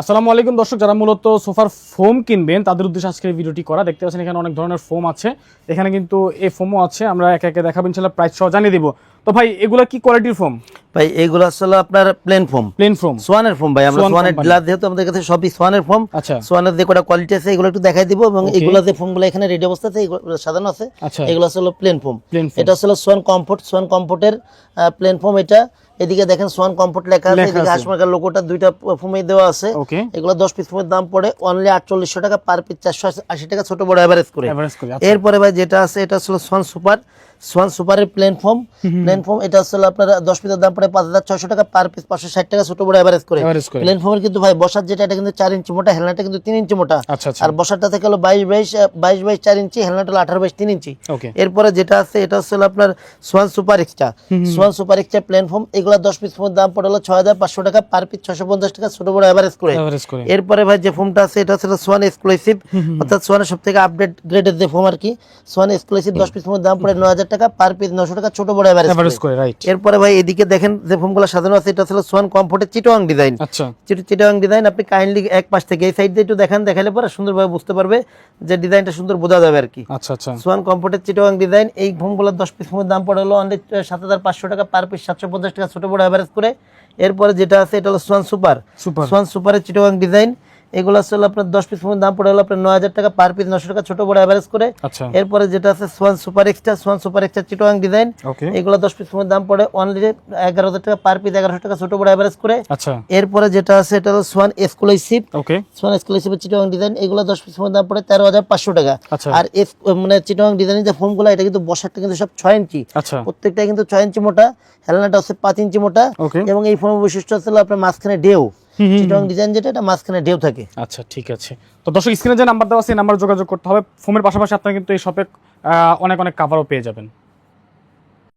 আসসালামু আলাইকুম দর্শক যারা মূলত সোফার ফোম কিনবেন তাদের উদ্দেশ্যে আজকের ভিডিওটি করা। দেখতে পাচ্ছেন এখানে অনেক ধরনের ফোম আছে। এখানে কিন্তু এই ফোমও আছে আমরা একে একে দেখাবো ইনশাল্লাহ প্রাইস সহ জানিয়ে দিব। তো ভাই এগুলা কি কোয়ালিটির ফোম? ভাই এইগুলো আসলে আপনার প্লেন ফোম প্লেন ফোম সোয়ানের ফোম ভাই আমরা সোয়ানের ডিলার যেহেতু আমাদের কাছে সবই সোয়ানের ফোম আচ্ছা। সোয়ানের যে কটা কোয়ালিটি আছে এগুলো একটু দেখাই দিব এবং. এগুলো যে ফোমগুলো এখানে রেডি অবস্থাতে এগুলো সাজানো আছে আচ্ছা। এগুলো আসলে প্লেন ফোম প্লেন ফোম এটা আসলে সোয়ান কমফোর্ট সোয়ান কমফোর্টের প্লেন ফোম এটা। এদিকে দেখেন সোয়ান কমফোর্ট লেখা আছে এদিকে হাসমাকার হাসমার্কার লোগোটা দুইটা ফোমে দেওয়া আছে। ওকে। এগুলো দশ পিস ফোমের দাম পড়ে অনলি আটচল্লিশশো টাকা পার পিস চারশো আশি টাকা ছোট বড় এভারেজ করে। আচ্ছা। এরপরে ভাই যেটা আছে এটা হলো সোয়ান সুপার। সোয়ান সুপারের প্লেন ফোম এটা আসলে আপনার দশ পিসের দাম পড়ে পাঁচ হাজার ছয়শো টাকা পার পিস পাঁচশো ষাট টাকা ছোট বড় অ্যাভারেজ করে। এভারেজ করে। প্লেন ফোমের কিন্তু ভাই বসার যেটা এটা কিন্তু চার ইঞ্চি মোটা হেলনাটা কিন্তু তিন ইঞ্চি মোটা। আচ্ছা আচ্ছা। আর বসারটা থেকে হলো বাইশ বাইশ বাইশ বাইশ চার ইঞ্চি হেলনাটা হলো আঠারো বাইশ তিন ইঞ্চি। এরপরে যেটা আছে এটা হলো আপনার Swan super extra Swan super extra plain foam এগুলো দশ পিস ফোমের দাম পড়ে হলো ছয় হাজার পাঁচশো টাকা পার পিস ছশো পঞ্চাশ টাকা ছোট বড় অ্যাভারেজ করে। এভারেজ করে। এরপরে ভাই যে ফোমটা আছে এটা হচ্ছে সোয়ান এক্সক্লুসিভ অর্থাৎ সোয়ানের সব থেকে আপডেট গ্রেডের যে ফোম আর কি সোয়ান এক্সক্লুসিভ দশ পিস ফোমের দাম পড়ে নয় হাজার টাকা পার পিস নশো টাকা ছোট বড় এভারেজ করে রাইট এরপরে ভাই এদিকে দেখেন যে ফোমগুলো সাজানো আছে এটা হচ্ছে সোয়ান কমফোর্টের চিটোয়াং ডিজাইন আচ্ছা। চিটোয়াং ডিজাইন আপনি কাইন্ডলি এক পাশ থেকে এই সাইড দিয়ে একটু দেখান দেখালে পরে সুন্দরভাবে বুঝতে পারবে যে ডিজাইনটা সুন্দর বোঝা যাবে আর কি। আচ্ছা আচ্ছা। সোয়ান কমফোর্টের চিটোয়াং ডিজাইন এই ফোমগুলোর দশ পিস ফোমের দাম পড়ে হলো অনলি সাত হাজার পাঁচশো টাকা পার পিস সাতশো পঞ্চাশ টাকা ছোট বড় অ্যাভারেজ করে। এরপরে যেটা আছে এটা হলো সোয়ান সুপার সুপার সোয়ান সুপারের চিটোয়াং ডিজাইন এগুলো আসলে আপনার দশ পিস দাম পড়ে হলো আপনার নয় হাজার টাকা পার পিস নশো টাকা ছোট বড় অ্যাভারেজ করে। আচ্ছা। এরপরে যেটা আছে Swan super extra Swan super extra চিটোয়াং design এগুলো দশ পিস দাম পড়ে অনলি এগারো হাজার টাকা পার পিস এগারোশো টাকা ছোট বড় অ্যাভারেজ করে। আচ্ছা। এরপরে যেটা আছে এটা হলো সোয়ান এক্সক্লুসিভ ওকে সোয়ান এক্সক্লুসিভের চিটোয়াং ডিজাইন এগুলো দশ পিস দাম পড়ে তেরো হাজার পাঁচশো টাকা। আচ্ছা। আর মানে চিটোয়াং ডিজাইনের যে ফোমগুলো এটা কিন্তু বসারটা কিন্তু সব ছয় ইঞ্চি। আচ্ছা। প্রত্যেকটা কিন্তু ছয় ইঞ্চি মোটা হেলনাটা হচ্ছে পাঁচ ইঞ্চি মোটা। এবং এই ফোনের বৈশিষ্ট্য হচ্ছে আপনার মাঝখানে ঢেউ। চিটোয়াং ডিজাইন যেটা এটা মাঝখানে ঢেউ থাকে। আচ্ছা ঠিক আছে। তো দর্শক স্ক্রিনে যে নাম্বার দেওয়া আছে এই নাম্বার যোগাযোগ করতে হবে। ফোমের পাশাপাশি আপনারা কিন্তু এই শপে অনেক অনেক কাভারও পেয়ে যাবেন।